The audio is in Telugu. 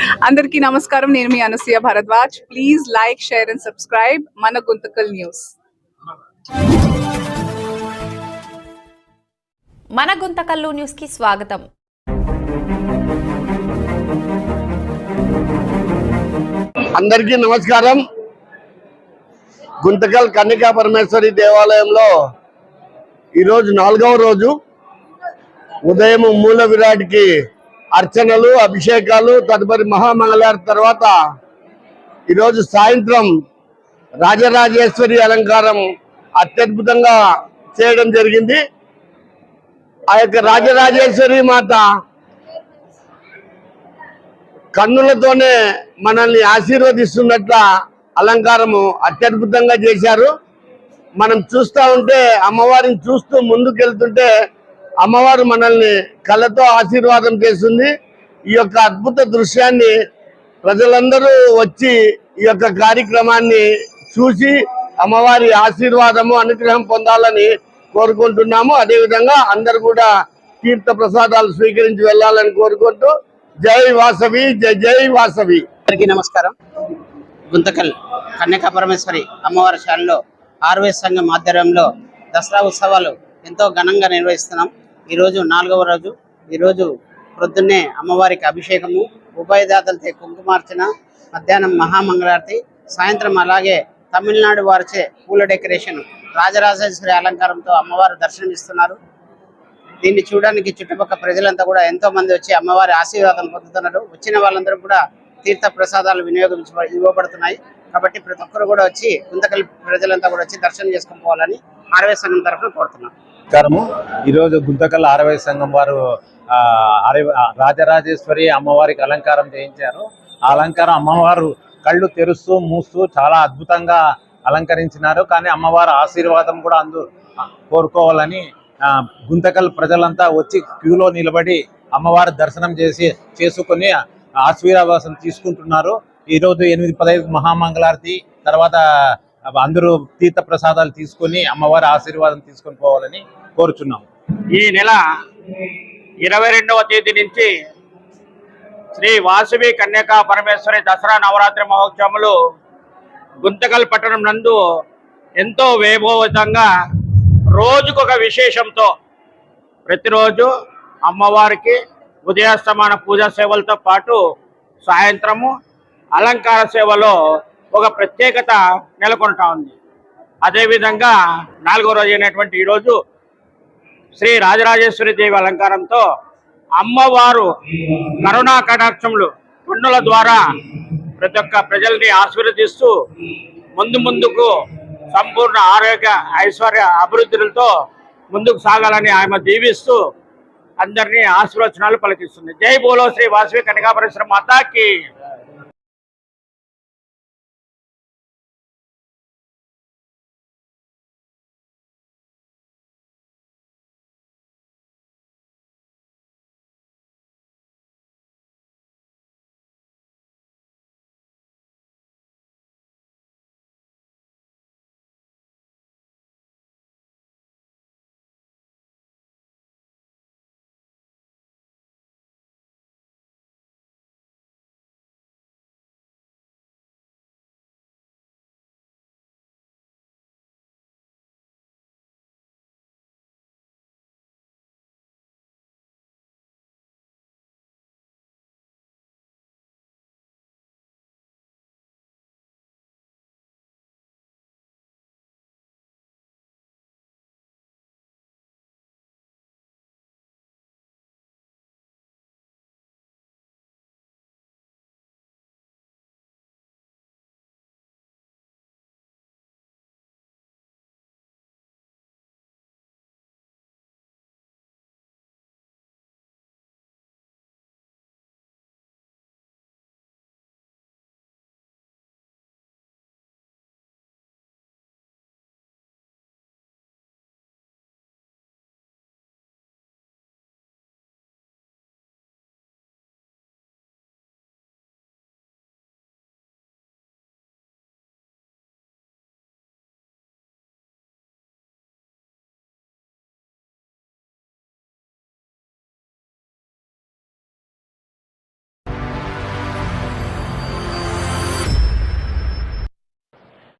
అందరికీ నమస్కారం. నేను మీ Anasuya Bharadwaj. Please like share and subscribe మన గుంతకల్ న్యూస్. మన గుంతకల్లు న్యూస్కి స్వాగతం. అందరికీ నమస్కారం. గుంతకల్ కన్నికా పరమేశ్వరి దేవాలయంలో ఈరోజు నాలుగవ రోజు. ఉదయం మూల విరాట్కి అర్చనలు అభిషేకాలు తదుపరి మహామంగళారతి తర్వాత ఈరోజు సాయంత్రం రాజరాజేశ్వరి అలంకారం అత్యద్భుతంగా చేయడం జరిగింది. ఆ యొక్క రాజరాజేశ్వరి మాత కన్నులతోనే మనల్ని ఆశీర్వదిస్తున్నట్ల అలంకారము అత్యద్భుతంగా చేశారు. మనం చూస్తూ ఉంటే అమ్మవారిని చూస్తూ ముందుకెళ్తుంటే అమ్మవారు మనల్ని కళ్ళతో ఆశీర్వాదం చేస్తుంది. ఈ యొక్క అద్భుత దృశ్యాన్ని ప్రజలందరూ వచ్చి ఈ యొక్క కార్యక్రమాన్ని చూసి అమ్మవారి ఆశీర్వాదము అనుగ్రహం పొందాలని కోరుకుంటున్నాము. అదేవిధంగా అందరు కూడా తీర్థ ప్రసాదాలు స్వీకరించి వెళ్ళాలని కోరుకుంటూ జై వాసవి జై జై వాసవి. అందరికీ నమస్కారం. గుంతకల్ కన్యకా పరమేశ్వరి అమ్మవారి శాలలో ఆర్వేస్ సంఘం ఆధ్వర్యంలో దసరా ఉత్సవాలు ఎంతో ఘనంగా నిర్వహిస్తున్నాం. ఈరోజు నాలుగవ రోజు. ఈరోజు ప్రొద్దున్నే అమ్మవారికి అభిషేకము ఉభయదాతలతో కుంకుమార్చన మధ్యాహ్నం మహామంగళారతి సాయంత్రం అలాగే తమిళనాడు వారిచే పూల డెకరేషన్ రాజరాజేశ్వరి అలంకారంతో అమ్మవారు దర్శనమిస్తున్నారు. దీన్ని చూడడానికి చుట్టుపక్కల ప్రజలంతా కూడా ఎంతో మంది వచ్చి అమ్మవారి ఆశీర్వాదం పొందుతున్నారు. వచ్చిన వాళ్ళందరూ కూడా తీర్థ ప్రసాదాలు వినియోగించ ఇవ్వబడుతున్నాయి. కాబట్టి ప్రతి ఒక్కరు కూడా వచ్చి గుంతకల్ ప్రజలంతా కూడా వచ్చి దర్శనం చేసుకుని పోవాలని ఆర్వే సంఘం తరఫున కోరుతున్నాం. నమస్కారము. ఈరోజు గుంతకల్ ఆరవై సంఘం వారు ఆ, రాజరాజేశ్వరి అమ్మవారికి అలంకారం చేయించారు. ఆ అలంకారం అమ్మవారు కళ్ళు తెరుస్తూ మూస్తూ చాలా అద్భుతంగా అలంకరించినారు. కానీ అమ్మవారి ఆశీర్వాదం కూడా అందు కోరుకోవాలని ఆ, గుంతకల్ ప్రజలంతా వచ్చి క్యూలో నిలబడి అమ్మవారి దర్శనం చేసి చేసుకుని ఆశీర్వాసం తీసుకుంటున్నారు. ఈరోజు ఎనిమిది పదహైదు మహామంగళారతి తర్వాత అందరూ తీర్థ ప్రసాదాలు తీసుకొని అమ్మవారి ఆశీర్వాదం తీసుకొని పోవాలని కోరుచున్నాం ఈ నెల ఇరవై రెండవ తేదీ నుంచి శ్రీ వాసవి కన్యకా పరమేశ్వరి దసరా నవరాత్రి మహోత్సవములు గుంతకల్ పట్టణం నందు ఎంతో వైభవతంగా రోజుకొక విశేషంతో ప్రతిరోజు అమ్మవారికి ఉదయాస్తమాన పూజా సేవలతో పాటు సాయంత్రము అలంకార సేవలో ఒక ప్రత్యేకత నెలకొంటా ఉంది. అదేవిధంగా నాలుగో రోజు అయినటువంటి ఈరోజు శ్రీ రాజరాజేశ్వరి దేవి అలంకారంతో అమ్మవారు కరుణా కటాక్షములు పన్నుల ద్వారా ప్రతి ఒక్క ప్రజల్ని ఆశీర్వదిస్తూ ముందు ముందుకు సంపూర్ణ ఆరోగ్య ఐశ్వర్య అభివృద్ధులతో ముందుకు సాగాలని ఆమె దీవిస్తూ అందరినీ ఆశీర్వచనాలు పలికిస్తుంది. జై బోలో శ్రీ వాసవి కనకాపరేశ్వర మాతాకి.